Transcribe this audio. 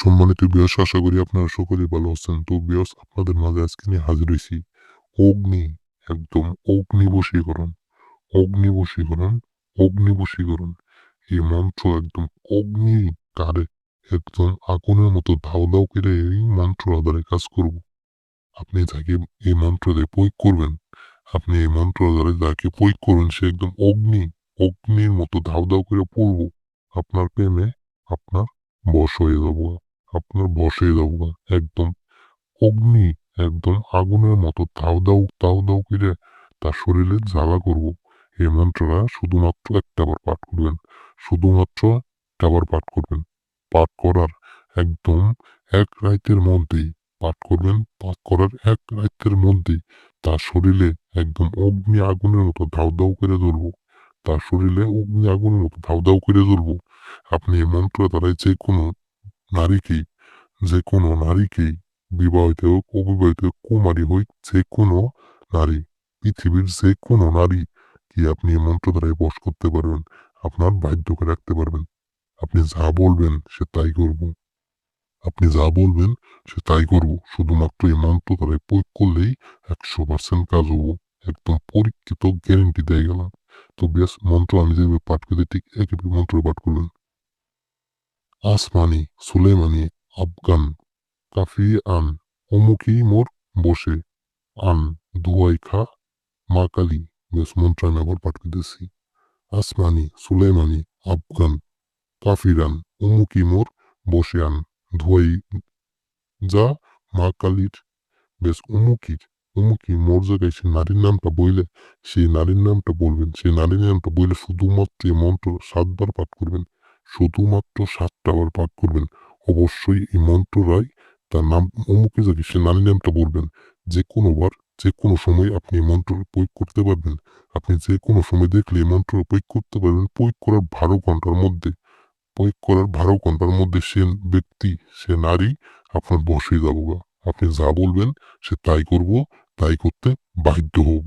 সম্মানিত বিয়স আশা করি আপনারা সকলেই ভালো আছেন। তো বিয়স আপনাদের মাঝে আজকে নিয়ে হাজির হয়েছি অগ্নি, একদম অগ্নি বশীকরণ অগ্নি বশীকরণ অগ্নি বশীকরণ। এই মন্ত্র একদম অগ্নি তারে একদম আগুনের মতো ধাও ধাও করে এই মন্ত্র আধারে কাজ করব। আপনি যাকে এই মন্ত্র দিয়ে প্রয়োগ করবেন, আপনি এই মন্ত্র আধারে যাকে প্রয়োগ করবেন, সে একদম অগ্নি, অগ্নির মতো ধাও ধাও করে পড়ব। আপনার প্রেমে আপনার বশ হয়ে যাব। আপনার বশ হয়ে যাব একদম অগ্নি, একদম আগুনের মতো দাউ দাউ দাউ দাউ করে তার শরীরে জ্বালা করব। এই মন্ত্রটা শুধুমাত্র একটাবার পাঠ করবেন। শুধুমাত্র একটাবার পাঠ করবেন। পাঠ করার একদম এক রাইতের মধ্যেই পাঠ করবেন। পাঠ করার এক রাইতের মধ্যেই তার শরীরে একদম অগ্নি আগুনের মতো ধাউ ধাউ করে জ্বলবো তার শরীরে অগ্নি আগুনের মতো ধাউ ধাউ করে জ্বলবো আপনি এই মন্ত্র দ্বারাই যে কোনো নারীকেই, যে কোনো নারীকেই বিবাহিত হোক, অবিবাহিত হোক, কুমারী হোক, যে কোনো নারী, পৃথিবীর যে কোনো নারী কি আপনি এই মন্ত্র দ্বারাই বশ করতে পারবেন? আপনার বাধ্য করে রাখতে পারবেন। আপনি যা বলবেন সে তাই করব। আপনি যা বলবেন সে তাই করব। শুধুমাত্র এই মন্ত্র দ্বারাই প্রয়োগ করলেই একশো পার্সেন্ট কাজ হব। একদম পরীক্ষিত গ্যারেন্টি দিয়ে গেলাম তো বেশ মন্ত্র আমি যেভাবে পাঠ করি, ঠিক একই মন্ত্র পাঠ করবেন আসমানি, সুলেমানি, আফগান কাফি আন অমুকি মোর বসে। আন, দুয়াই খা, মা কালী, বেশ মন্ত্র আমি আবার পাঠ করতেছি। আসমানি, সুলেমানি, আফগান কাফিরান অমুকি মোর বসে আন ধুয়াই যা, মা কালীর, বেশ অমুকির অমুকি মোর জায়গায় সে নারীর নামটা বইলে, সেই নারীর নামটা বলবেন, সেই নারীর নামটা বইলে শুধুমাত্র মন্ত্র সাতবার পাঠ করবেন। শুধুমাত্র সাতটা বার পাঠ করবেন। অবশ্যই এই মন্ত্ররাই তার নাম অমুকে জায়গায় সে নারীর নামটা বলবেন যে কোনোবার যে কোনো সময় আপনি এই মন্ত্র প্রয়োগ করতে পারবেন। আপনি যে কোনো সময় দেখলে এই মন্ত্র প্রয়োগ করতে পারবেন, প্রয়োগ করার বারো ঘণ্টার মধ্যে। প্রয়োগ করার বারো ঘণ্টার মধ্যে সে ব্যক্তি, সে নারী, আপনার বসে যাব আপনি যা বলবেন, সে তাই করব, তাই করতে বাধ্য হব।